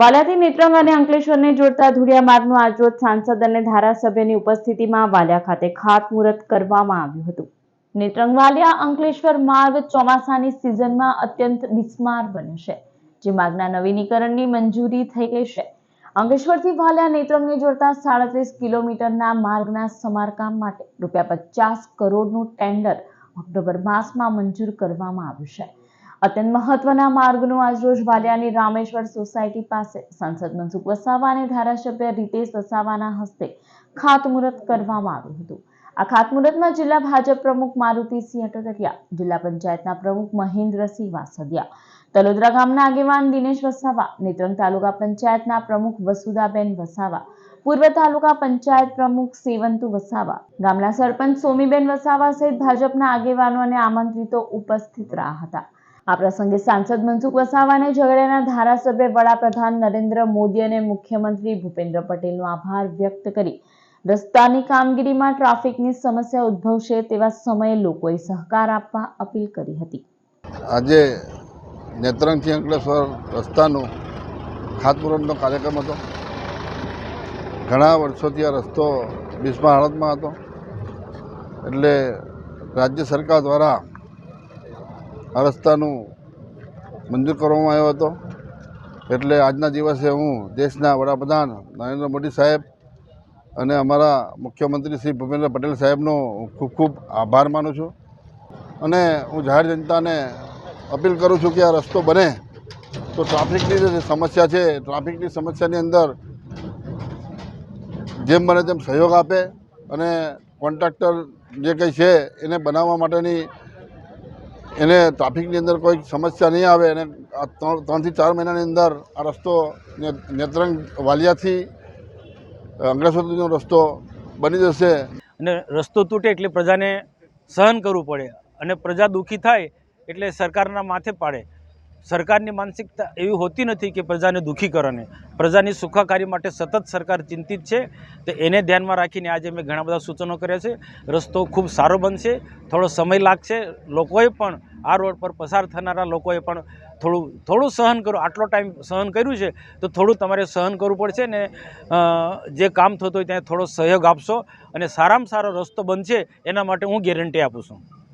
વાલિયાથી નેત્રંગ અને અંકલેશ્વરને જોડતા ધુડિયા માર્ગનું આજરોજ સાંસદ અને ધારાસભ્યની ઉપસ્થિતિમાં વાલિયા ખાતે ખાતમુહૂર્ત કરવામાં આવ્યું હતું. નેત્રંગ વાલિયા અંકલેશ્વર માર્ગ ચોમાસાની સિઝનમાં અત્યંત બિસ્માર બન્યો છે, જે માર્ગના નવીનીકરણની મંજૂરી થઈ ગઈ છે. અંકલેશ્વરથી વાલિયા નેત્રંગને જોડતા સાડત્રીસ કિલોમીટરના માર્ગના સમારકામ માટે રૂપિયા પચાસ કરોડનું ટેન્ડર ઓક્ટોબર માસમાં મંજૂર કરવામાં આવ્યું છે. અત્યંત મહત્વના માર્ગનું આજરોજ વાલિયાની રામેશ્વર સોસાયટી પાસે સાંસદ મનસુખ વસાવા અને ધારાસભ્ય રીતેશ વસાવાના હસ્તે ખાતમુહૂર્ત કરવામાં આવ્યું હતું. આ ખાતમુહૂર્તમાં જિલ્લા ભાજપ પ્રમુખ મારુતિસિંહ અટકરિયા જિલ્લા પંચાયતના પ્રમુખ મહેન્દ્રસિંહ વાસદિયા, તલોદરા ગામના આગેવાન દિનેશ વસાવા, નેત્રંગ તાલુકા પંચાયતના પ્રમુખ વસુદાબેન વસાવા, પૂર્વ તાલુકા પંચાયત પ્રમુખ સેવંતુ વસાવા, ગામના સરપંચ સોમીબેન વસાવા સહિત ભાજપના આગેવાનો અને આમંત્રિતો ઉપસ્થિત રહ્યા હતા. આ પ્રસંગે સાંસદ મનસુખ વસાવાને ઝઘડિયાના ધારાસભ્ય વડાપ્રધાન નરેન્દ્ર મોદી અને મુખ્યમંત્રી ભૂપેન્દ્ર પટેલનો આભાર વ્યક્ત કરી. રસ્તાની કામગીરીમાં ટ્રાફિકની સમસ્યા ઉદ્ભવશે તેવા સમયે લોકોએ સહકાર આપવા અપીલ કરી હતી. આજે નેત્રંગથી અંકલેશ્વર રસ્તાનો ખાતમુહૂર્તનો કાર્યક્રમ હતો. ઘણા વર્ષોથી આ રસ્તો બિસ્મા હાલતમાં હતો. એટલે રાજ્ય સરકાર દ્વારા આ રસ્તાનું મંજૂર કરવામાં આવ્યો હતો. એટલે આજના દિવસે હું દેશના વડાપ્રધાન નરેન્દ્ર મોદી સાહેબ અને અમારા મુખ્યમંત્રી શ્રી ભૂપેન્દ્ર પટેલ સાહેબનો ખૂબ ખૂબ આભાર માનું છું. અને હું જાહેર જનતાને અપીલ કરું છું કે આ રસ્તો બને તો ટ્રાફિકની જે સમસ્યા છે, ટ્રાફિકની સમસ્યાની અંદર જેમ બને તેમ સહયોગ આપે અને કોન્ટ્રાક્ટર જે કંઈ છે એને બનાવવા માટેની એને ટ્રાફિકની અંદર કોઈ સમસ્યા નહીં આવે. અને ત્રણ, ત્રણથી ચાર મહિનાની અંદર આ રસ્તો નેત્રંગ વાલિયાથી સુધીનો રસ્તો બની જશે. અને રસ્તો તૂટે એટલે પ્રજાને સહન કરવું પડે અને પ્રજા દુઃખી થાય એટલે સરકારના માથે પાડે. સરકારની માનસિકતા એવી હોતી નથી કે પ્રજાને દુઃખી કરવાની. પ્રજાની સુખાકારી માટે સતત સરકાર ચિંતિત છે. તો એને ધ્યાનમાં રાખીને આજે મેં ઘણા બધા સૂચનો કર્યા છે. રસ્તો ખૂબ સારો બનશે, થોડો સમય લાગશે. લોકોએ પણ આ રોડ પર પસાર થનારા લોકોએ પણ થોડું થોડું સહન કરો. આટલો ટાઈમ સહન કર્યું છે, તો થોડું તમારે સહન કરવું પડશે ને જે કામ થતું હોય ત્યાં થોડો સહયોગ આપશો અને સારામાં સારો રસ્તો બનશે, એના માટે હું ગેરંટી આપું છું.